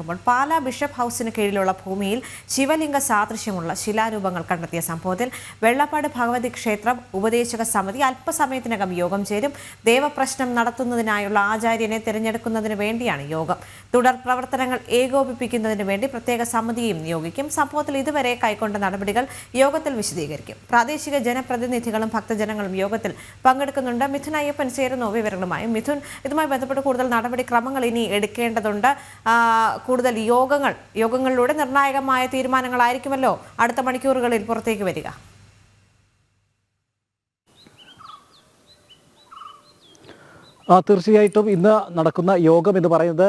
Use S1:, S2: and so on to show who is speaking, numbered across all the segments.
S1: പ്പോൾ Pala bishop ഹൗസിന് കീഴിലുള്ള ഭൂമിയിൽ ശിവലിംഗ സാദൃശ്യമുള്ള ശിലാരൂപങ്ങൾ കണ്ടെത്തിയ സംഭവത്തിൽ വെള്ളപ്പാട് ഭഗവതി ക്ഷേത്രം ഉപദേശക സമിതി അല്പസമയത്തിനകം യോഗം ചേരും. ദേവപ്രശ്നം നടത്തുന്നതിനായുള്ള ആചാര്യനെ തിരഞ്ഞെടുക്കുന്നതിന് വേണ്ടിയാണ് യോഗം. തുടർ പ്രവർത്തനങ്ങൾ ഏകോപിപ്പിക്കുന്നതിന് വേണ്ടി പ്രത്യേക സമിതിയും നിയോഗിക്കും. സംഭവത്തിൽ ഇതുവരെ കൈക്കൊണ്ട നടപടികൾ യോഗത്തിൽ വിശദീകരിക്കും. പ്രാദേശിക ജനപ്രതിനിധികളും ഭക്തജനങ്ങളും യോഗത്തിൽ പങ്കെടുക്കുന്നുണ്ട്. മിഥുൻ അയ്യപ്പൻ ചേരുന്നു വിവരങ്ങളുമായി. മിഥുൻ ഇതുമായി ബന്ധപ്പെട്ട് കൂടുതൽ നടപടിക്രമങ്ങൾ ഇനി എടുക്കേണ്ടതുണ്ട്. കൂടുതൽ യോഗങ്ങൾ യോഗങ്ങളിലൂടെ നിർണായകമായ തീരുമാനങ്ങളായിരിക്കുമല്ലോ അടുത്ത മണിക്കൂറുകളിൽ പുറത്തേക്ക് വരിക.
S2: തീർച്ചയായിട്ടും ഇന്ന് നടക്കുന്ന യോഗം എന്ന് പറയുന്നത്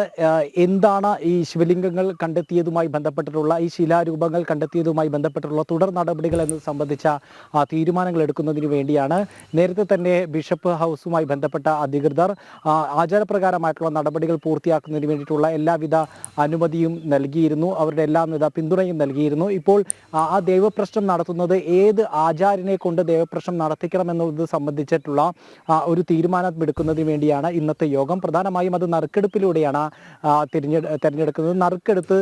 S2: എന്താണ് ഈ ശിവലിംഗങ്ങൾ കണ്ടെത്തിയതുമായി ബന്ധപ്പെട്ടിട്ടുള്ള ഈ ശിലാരൂപങ്ങൾ കണ്ടെത്തിയതുമായി ബന്ധപ്പെട്ടിട്ടുള്ള തുടർ നടപടികൾ എന്ന് സംബന്ധിച്ച തീരുമാനങ്ങൾ എടുക്കുന്നതിന് വേണ്ടിയാണ് നേരത്തെ തന്നെ ബിഷപ്പ് ഹൗസുമായി ബന്ധപ്പെട്ട അധികൃതർ ആചാരപ്രകാരമായിട്ടുള്ള നടപടികൾ പൂർത്തിയാക്കുന്നതിന് വേണ്ടിയിട്ടുള്ള എല്ലാവിധ അനുമതിയും നൽകിയിരുന്നു. അവരുടെ എല്ലാവിധ പിന്തുണയും നൽകിയിരുന്നു. ഇപ്പോൾ ആ ദൈവപ്രശ്നം നടത്തുന്നത് ഏത് ആചാര്യനെ കൊണ്ട് ദൈവപ്രശ്നം നടത്തിക്കണം എന്നത് സംബന്ധിച്ചിട്ടുള്ള ഒരു തീരുമാനം എടുക്കുന്നതിന് വേണ്ടിയാണ് ഇന്നത്തെ യോഗം. പ്രധാനമായും അത് നറുക്കെടുപ്പിലൂടെയാണ് തിരഞ്ഞെ തിരഞ്ഞെടുക്കുന്നത്. നറുക്കെടുത്ത്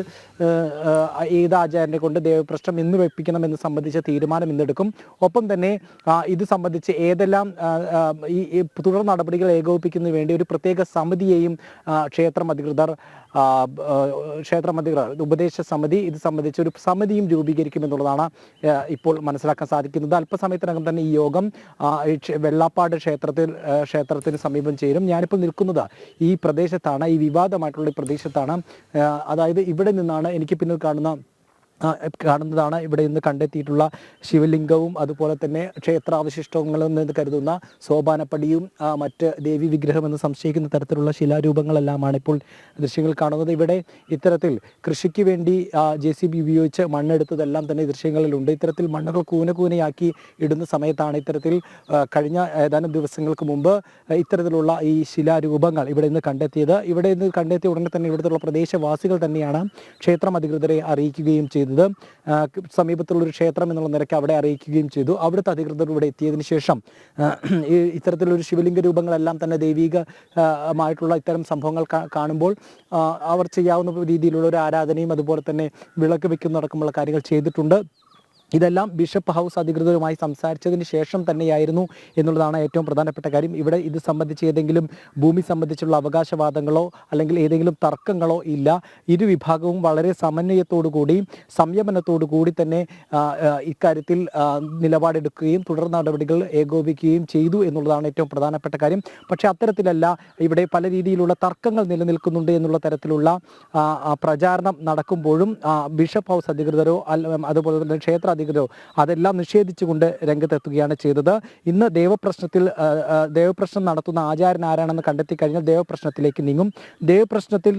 S2: ഏത് ആചാര്യനെ കൊണ്ട് ദേവപ്രശ്നം ഇന്ന് വെപ്പിക്കണം എന്ന് സംബന്ധിച്ച തീരുമാനം ഇന്നെടുക്കും. ഒപ്പം തന്നെ ഇത് സംബന്ധിച്ച് ഏതെല്ലാം ഈ തുടർ നടപടികൾ ഏകോപിപ്പിക്കുന്നതിന് വേണ്ടി ഒരു പ്രത്യേക സമിതിയെയും ക്ഷേത്രം അധികൃതർ ക്ഷേത്രം അധികൃതർ ഉപദേശ സമിതി ഇത് സംബന്ധിച്ച് ഒരു സമിതിയും രൂപീകരിക്കുമെന്നുള്ളതാണ് ഇപ്പോൾ മനസ്സിലാക്കാൻ സാധിക്കുന്നത്. അല്പസമയത്തിനകം തന്നെ ഈ യോഗം വെള്ളാപ്പാട് ക്ഷേത്രത്തിൽ ക്ഷേത്രത്തിന് സമീപം ചേരും ഞാനിപ്പോൾ നിൽക്കുന്നത് ഈ പ്രദേശത്താണ് ഈ വിവാദമായിട്ടുള്ള പ്രദേശത്താണ്. അതായത് ഇവിടെ നിന്നാണ് എനിക്ക് പിന്നിൽ കാണുന്ന കാണുന്നതാണ്. ഇവിടെ ഇന്ന് കണ്ടെത്തിയിട്ടുള്ള ശിവലിംഗവും അതുപോലെ തന്നെ ക്ഷേത്രാവശിഷ്ടങ്ങളെന്ന് കരുതുന്ന സോപാനപ്പടിയും മറ്റ് ദേവി വിഗ്രഹം എന്ന് സംശയിക്കുന്ന തരത്തിലുള്ള ശിലാരൂപങ്ങളെല്ലാമാണ് ഇപ്പോൾ ദൃശ്യങ്ങൾ കാണുന്നത്. ഇവിടെ ഇത്തരത്തിൽ കൃഷിക്ക് വേണ്ടി ജെ സി ബി ഉപയോഗിച്ച് മണ്ണെടുത്തതെല്ലാം തന്നെ ദൃശ്യങ്ങളിലുണ്ട്. ഇത്തരത്തിൽ മണ്ണുകൾ കൂന കൂനയാക്കി ഇടുന്ന സമയത്താണ് ഇത്തരത്തിൽ കഴിഞ്ഞ ഏതാനും ദിവസങ്ങൾക്ക് മുമ്പ് ഇത്തരത്തിലുള്ള ഈ ശിലാരൂപങ്ങൾ ഇവിടെ നിന്ന് കണ്ടെത്തിയത്. ഇവിടെ നിന്ന് കണ്ടെത്തിയ ഉടനെ തന്നെ ഇവിടുത്തെ പ്രദേശവാസികൾ തന്നെയാണ് ക്ഷേത്രം അധികൃതരെ അറിയിക്കുകയും ചെയ്തത്. ക- സമീപത്തുള്ള ഒരു ക്ഷേത്രം എന്നുള്ള നിലയ്ക്ക് അവിടെ അറിയിക്കുകയും ചെയ്തു. അവിടുത്തെ അധികൃതർ ഇവിടെ എത്തിയതിനു ശേഷം ഈ ഇത്തരത്തിലൊരു ശിവലിംഗ രൂപങ്ങളെല്ലാം തന്നെ ദൈവികമായിട്ടുള്ള ഇത്തരം സംഭവങ്ങൾ കാണുമ്പോൾ അവർ ചെയ്യാവുന്ന രീതിയിലുള്ള ഒരു ആരാധനയും അതുപോലെ തന്നെ വിളക്ക് വെക്കുന്ന അടക്കമുള്ള കാര്യങ്ങൾ ചെയ്തിട്ടുണ്ട്. ഇതെല്ലാം ബിഷപ്പ് ഹൗസ് അധികൃതരുമായി സംസാരിച്ചതിന് ശേഷം തന്നെയായിരുന്നു എന്നുള്ളതാണ് ഏറ്റവും പ്രധാനപ്പെട്ട കാര്യം. ഇവിടെ ഇത് സംബന്ധിച്ച് ഏതെങ്കിലും ഭൂമി സംബന്ധിച്ചുള്ള അവകാശവാദങ്ങളോ അല്ലെങ്കിൽ ഏതെങ്കിലും തർക്കങ്ങളോ ഇല്ല. ഇരു വിഭാഗവും വളരെ സമന്വയത്തോടു കൂടി സംയമനത്തോടു കൂടി തന്നെ ഇക്കാര്യത്തിൽ നിലപാടെടുക്കുകയും തുടർ നടപടികൾ ഏകോപിക്കുകയും ചെയ്തു എന്നുള്ളതാണ് ഏറ്റവും പ്രധാനപ്പെട്ട കാര്യം. പക്ഷേ അത്തരത്തിലല്ല ഇവിടെ പല രീതിയിലുള്ള തർക്കങ്ങൾ നിലനിൽക്കുന്നുണ്ട് എന്നുള്ള തരത്തിലുള്ള പ്രചാരണം നടക്കുമ്പോഴും ബിഷപ്പ് ഹൗസ് അധികൃതരോ അതുപോലെ തന്നെ ക്ഷേത്ര അധികൃതരോ അതെല്ലാം നിഷേധിച്ചുകൊണ്ട് രംഗത്തെത്തുകയാണ് ചെയ്തത്. ഇന്ന് ദേവപ്രശ്നത്തിൽ ദേവപ്രശ്നം നടത്തുന്ന ആചാരൻ ആരാണെന്ന് കണ്ടെത്തി കഴിഞ്ഞാൽ ദേവപ്രശ്നത്തിലേക്ക് നീങ്ങും. ദേവപ്രശ്നത്തിൽ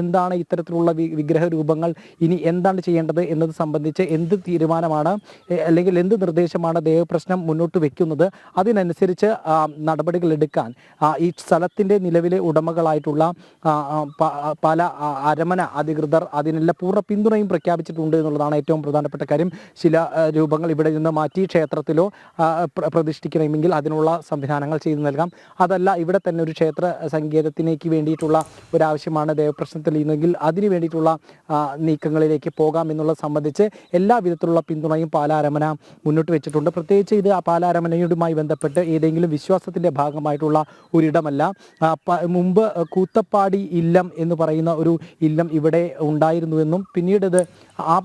S2: എന്താണ് ഇത്തരത്തിലുള്ള വിഗ്രഹ രൂപങ്ങൾ ഇനി എന്താണ് ചെയ്യേണ്ടത് എന്നത് സംബന്ധിച്ച് എന്ത് തീരുമാനമാണ് അല്ലെങ്കിൽ എന്ത് നിർദ്ദേശമാണ് ദേവപ്രശ്നം മുന്നോട്ട് വെക്കുന്നത് അതിനനുസരിച്ച് നടപടികൾ എടുക്കാൻ ഈ സ്ഥലത്തിന്റെ നിലവിലെ ഉടമകളായിട്ടുള്ള പല അരമന അധികൃതർ അതിനെല്ലാം പൂർണ പിന്തുണയും പ്രഖ്യാപിച്ചിട്ടുണ്ട് എന്നുള്ളതാണ് ഏറ്റവും പ്രധാനപ്പെട്ട കാര്യം. ആ, രൂപങ്ങൾ ഇവിടെ നിന്ന് മാറ്റി ക്ഷേത്രത്തിലോ പ്രതിഷ്ഠിക്കണമെങ്കിൽ അതിനുള്ള സംവിധാനങ്ങൾ ചെയ്തു നൽകാം. അതല്ല ഇവിടെ തന്നെ ഒരു ക്ഷേത്ര സങ്കേതത്തിലേക്ക് വേണ്ടിയിട്ടുള്ള ഒരാവശ്യമാണ് ദേവപ്രശ്നത്തിൽ ഇന്നെങ്കിൽ അതിനു വേണ്ടിയിട്ടുള്ള നീക്കങ്ങളിലേക്ക് പോകാം എന്നുള്ളത് സംബന്ധിച്ച് എല്ലാ വിധത്തിലുള്ള പിന്തുണയും പാലാരമന മുന്നോട്ട് വെച്ചിട്ടുണ്ട്. പ്രത്യേകിച്ച് ഇത് പാലാരമനയുമായി ബന്ധപ്പെട്ട് ഏതെങ്കിലും വിശ്വാസത്തിന്റെ ഭാഗമായിട്ടുള്ള ഒരിടമല്ല. മുമ്പ് കൂത്തപ്പാടി ഇല്ലം എന്ന് പറയുന്ന ഒരു ഇല്ലം ഇവിടെ ഉണ്ടായിരുന്നുവെന്നും പിന്നീട് ഇത് ആ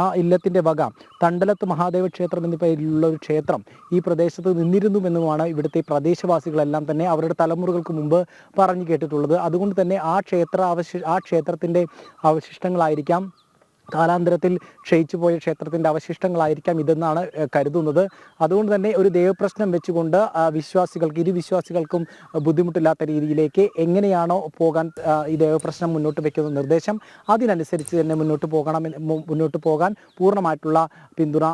S2: ആ ഇല്ലത്തിന്റെ വക ഇല്ലത്തിന്റെ വക തണ്ടലത്ത് മഹാദേവ ക്ഷേത്രം എന്ന പേരിലുള്ള ഒരു ക്ഷേത്രം ഈ പ്രദേശത്ത് നിന്നിരുന്നുവെന്നുമാണ് ഇവിടുത്തെ പ്രദേശവാസികളെല്ലാം തന്നെ അവരുടെ തലമുറകൾക്ക് മുമ്പ് പറഞ്ഞു കേട്ടിട്ടുള്ളത്. അതുകൊണ്ട് തന്നെ ആ ക്ഷേത്ര അവശി ആ ക്ഷേത്രത്തിന്റെ അവശിഷ്ടങ്ങളായിരിക്കാം കാലാന്തരത്തിൽ ക്ഷയിച്ചു പോയ ക്ഷേത്രത്തിന്റെ അവശിഷ്ടങ്ങളായിരിക്കാം ഇതെന്നാണ് കരുതുന്നത്. അതുകൊണ്ട് തന്നെ ഒരു ദേവപ്രശ്നം വെച്ചുകൊണ്ട് വിശ്വാസികൾക്ക് ഇരു വിശ്വാസികൾക്കും ബുദ്ധിമുട്ടില്ലാത്ത രീതിയിലേക്ക് എങ്ങനെയാണോ പോകാൻ ഈ ദേവപ്രശ്നം മുന്നോട്ട് വെക്കുന്ന നിർദ്ദേശം അതിനനുസരിച്ച് തന്നെ മുന്നോട്ട് പോകണം മുന്നോട്ട് പോകാൻ പൂർണമായിട്ടുള്ള പിന്തുണ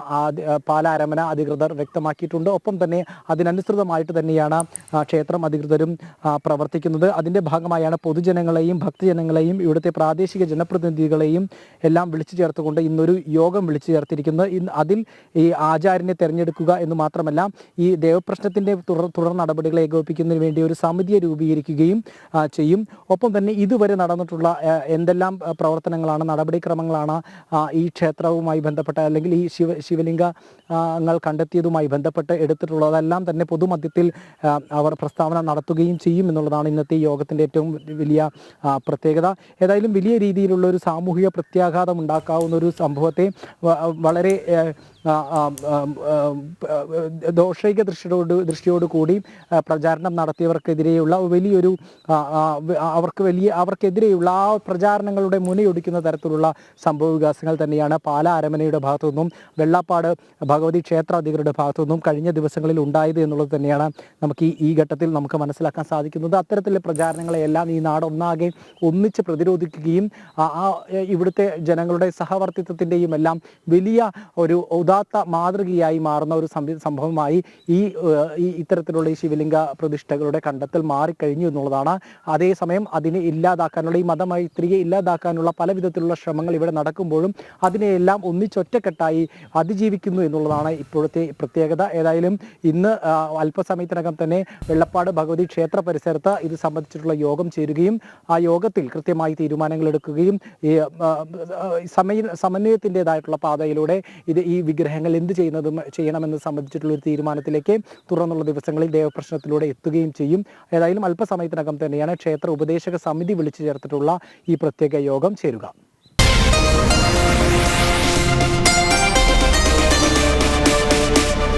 S2: പാലാരമന അധികൃതർ വ്യക്തമാക്കിയിട്ടുണ്ട്. ഒപ്പം തന്നെ അതിനനുസൃതമായിട്ട് തന്നെയാണ് ക്ഷേത്രം അധികൃതരും പ്രവർത്തിക്കുന്നത്. അതിന്റെ ഭാഗമായാണ് പൊതുജനങ്ങളെയും ഭക്തജനങ്ങളെയും ഇവിടുത്തെ പ്രാദേശിക ജനപ്രതിനിധികളെയും എല്ലാം വിളിച്ചു വിളിച്ചു ചേർത്തുകൊണ്ട് ഇന്നൊരു യോഗം വിളിച്ചു ചേർത്തിരിക്കുന്നത് ഇന്ന് അതിൽ ഈ ആചാര്യനെ തെരഞ്ഞെടുക്കുക എന്ന് മാത്രമല്ല ഈ ദേവപ്രശ്നത്തിന്റെ തുടർ തുടർ നടപടികളെ ഏകോപിപ്പിക്കുന്നതിന് വേണ്ടി ഒരു സമിതിയെ രൂപീകരിക്കുകയും ചെയ്യും. ഒപ്പം തന്നെ ഇതുവരെ നടന്നിട്ടുള്ള എന്തെല്ലാം പ്രവർത്തനങ്ങളാണ് നടപടിക്രമങ്ങളാണ് ഈ ക്ഷേത്രവുമായി ബന്ധപ്പെട്ട അല്ലെങ്കിൽ ഈ ശിവ ശിവലിംഗങ്ങൾ കണ്ടെത്തിയതുമായി ബന്ധപ്പെട്ട് എടുത്തിട്ടുള്ളതെല്ലാം തന്നെ പൊതുമധ്യത്തിൽ അവർ പ്രസ്താവന നടത്തുകയും ചെയ്യും എന്നുള്ളതാണ് ഇന്നത്തെ യോഗത്തിന്റെ ഏറ്റവും വലിയ പ്രത്യേകത. ഏതായാലും വലിയ രീതിയിലുള്ള ഒരു സാമൂഹിക പ്രത്യാഘാതം ഉണ്ടാക്കാവുന്ന ഒരു സംഭവത്തെ വളരെ ദോഷൈക ദൃഷ്ടിയോട് ദൃഷ്ടിയോട് കൂടി പ്രചാരണം നടത്തിയവർക്കെതിരെയുള്ള വലിയൊരു അവർക്ക് വലിയ അവർക്കെതിരെയുള്ള ആ പ്രചാരണങ്ങളുടെ മുനയൊടിക്കുന്ന തരത്തിലുള്ള സംഭവ വികാസങ്ങൾ തന്നെയാണ് പാല അരമനയുടെ ഭാഗത്തു നിന്നും വെള്ളാപ്പാട് ഭഗവതി ക്ഷേത്രാധികരുടെ ഭാഗത്തു നിന്നും കഴിഞ്ഞ ദിവസങ്ങളിൽ ഉണ്ടായത് എന്നുള്ളത് തന്നെയാണ് നമുക്ക് ഈ ഘട്ടത്തിൽ നമുക്ക് മനസ്സിലാക്കാൻ സാധിക്കുന്നത്. അത്തരത്തിലെ പ്രചാരണങ്ങളെല്ലാം ഈ നാട് ഒന്നാകെ ഒന്നിച്ച് പ്രതിരോധിക്കുകയും ആ ഇവിടുത്തെ ജനങ്ങളുടെ സഹവർത്തിത്വത്തിന്റെയും എല്ലാം വലിയ ഒരു ഉദാത്ത മാതൃകയായി മാറുന്ന ഒരു സംഭവമായി ഈ ഇത്തരത്തിലുള്ള ഈ ശിവലിംഗ പ്രതിഷ്ഠകളുടെ കണ്ടെത്തൽ മാറിക്കഴിഞ്ഞു എന്നുള്ളതാണ്. അതേസമയം അതിനെ ഇല്ലാതാക്കാനുള്ള ഈ മതമൈത്രിയെ ഇല്ലാതാക്കാനുള്ള പല വിധത്തിലുള്ള ശ്രമങ്ങൾ ഇവിടെ നടക്കുമ്പോഴും അതിനെയെല്ലാം ഒന്നിച്ചൊറ്റക്കെട്ടായി അതിജീവിക്കുന്നു എന്നുള്ളതാണ് ഇപ്പോഴത്തെ പ്രത്യേകത. ഏതായാലും ഇന്ന് അല്പസമയത്തിനകം തന്നെ വെള്ളപ്പാട് ഭഗവതി ക്ഷേത്ര പരിസരത്ത് ഇത് സംബന്ധിച്ചിട്ടുള്ള യോഗം ചേരുകയും ആ യോഗത്തിൽ കൃത്യമായി തീരുമാനങ്ങൾ എടുക്കുകയും സമയ സമന്വയത്തിന്റെതായിട്ടുള്ള പാതയിലൂടെ ഇത് ഈ വിഗ്രഹങ്ങൾ എന്ത് ചെയ്യുന്നത് ചെയ്യണമെന്ന് സംബന്ധിച്ചിട്ടുള്ള ഒരു തീരുമാനത്തിലേക്ക് തുറന്നുള്ള ദിവസങ്ങളിൽ ദേവപ്രശ്നത്തിലൂടെ എത്തുകയും ചെയ്യും. ഏതായാലും അല്പസമയത്തിനകം തന്നെയാണ് ക്ഷേത്ര ഉപദേശക സമിതി വിളിച്ചു ചേർത്തിട്ടുള്ള ഈ പ്രത്യേക യോഗം ചേരുക.